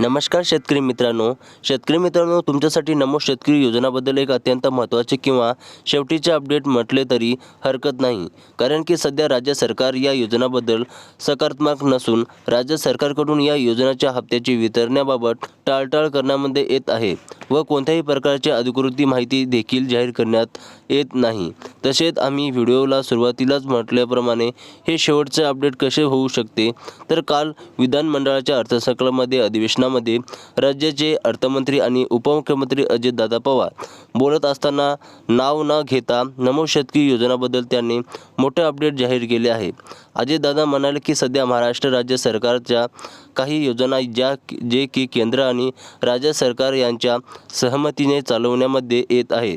नमस्कार शेतकरी मित्रांनो. शेतकरी मित्रांनो तुमच्यासाठी नमो शेतकरी योजनाबद्दल एक अत्यंत महत्त्वाचे किंवा शेवटीचे अपडेट म्हटले तरी हरकत नाही. कारण की सध्या राज्य सरकार या योजनाबद्दल सकारात्मक नसून राज्य सरकारकडून या योजनाच्या हप्त्याची वितरण्याबाबत टाळटाळ करण्यामध्ये येत आहे व कोणत्याही प्रकारची अधिकृत माहिती देखील जाहीर करण्यात येत नाही. तसेच आम्ही व्हिडिओला सुरुवातीलाच म्हटल्याप्रमाणे हे शेवटचे अपडेट कसे होऊ शकते? तर काल विधानमंडळाच्या अर्थसंकल्पामध्ये अधिवेशनामध्ये राज्याचे अर्थमंत्री आणि उपमुख्यमंत्री अजितदादा पवार बोलत असताना नाव न घेता नमो शतकी योजनाबद्दल त्यांनी मोठे अपडेट जाहीर केले आहे. अजितदादा म्हणाले की सध्या महाराष्ट्र राज्य सरकारच्या काही योजना ज्या जे की केंद्र आणि राज्य सरकार यांच्या सहमतीने चालवण्यामध्ये येत आहे.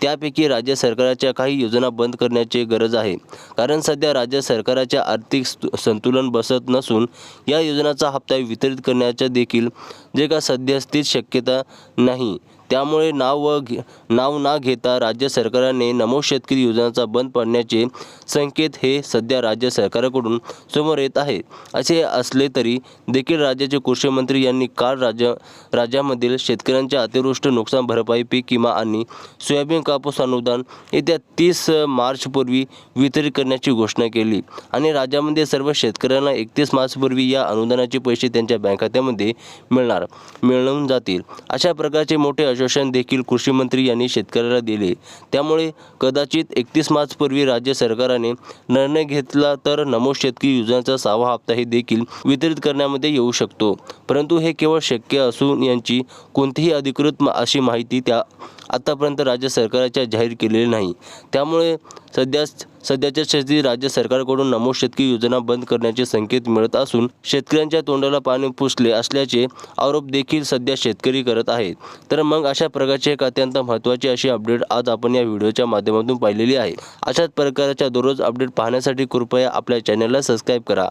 त्यापैकी राज्य सरकारच्या काही योजना बंद करण्याची गरज आहे. कारण सध्या राज्य सरकारच्या आर्थिक संतुलन बसत नसून या योजनाचा हप्ता वितरित करण्याच्या देखील जे का सध्यास्थित शक्यता नाही. त्यामुळे नाव व घे नाव ना घेता राज्य सरकारने नमो शेतकरी योजनेचा बंद पडण्याचे संकेत हे सध्या राज्य सरकारकडून समोर येत आहे. असे असले तरी देखील राज्याचे कृषी मंत्री यांनी काल राज्य राज्यामधील शेतकऱ्यांच्या अतिवृष्ट नुकसान भरपाई पीक विमा आणि सोयाबीन कापूस अनुदान येत्या तीस मार्चपूर्वी वितरित करण्याची घोषणा केली आणि राज्यामध्ये सर्व शेतकऱ्यांना एकतीस मार्चपूर्वी या अनुदानाचे पैसे त्यांच्या बँक खात्यामध्ये मिळणार मिळून जातील. अशा प्रकारचे मोठे आश्वासन देखील कृषी मंत्री यांनी शेतकऱ्याला दिले. त्यामुळे कदाचित एकतीस मार्चपूर्वी राज्य सरकारने निर्णय घेतला तर नमो शेतकरी योजनेचा सहावा हप्ताही देखील वितरित करण्यामध्ये येऊ शकतो. परंतु हे केवळ शक्य असून यांची कोणतीही अधिकृत अशी माहिती त्या आतापर्यंत राज्य सरकारच्या जाहीर केलेली नाही. त्यामुळे सध्या सध्याच्या स्थितीत राज्य सरकारकडून नमो शेतकी योजना बंद करण्याचे संकेत मिळत असून शेतकऱ्यांच्या तोंडाला पाणी पुसले असल्याचे आरोप देखील सध्या शेतकरी करत आहेत. तर मग अशा प्रकारचे एक अत्यंत महत्त्वाची अशी अपडेट आज आपण या व्हिडिओच्या माध्यमातून पाहिलेली आहे. अशाच प्रकारच्या दररोज अपडेट पाहण्यासाठी कृपया आपल्या चॅनलला सबस्क्राईब करा.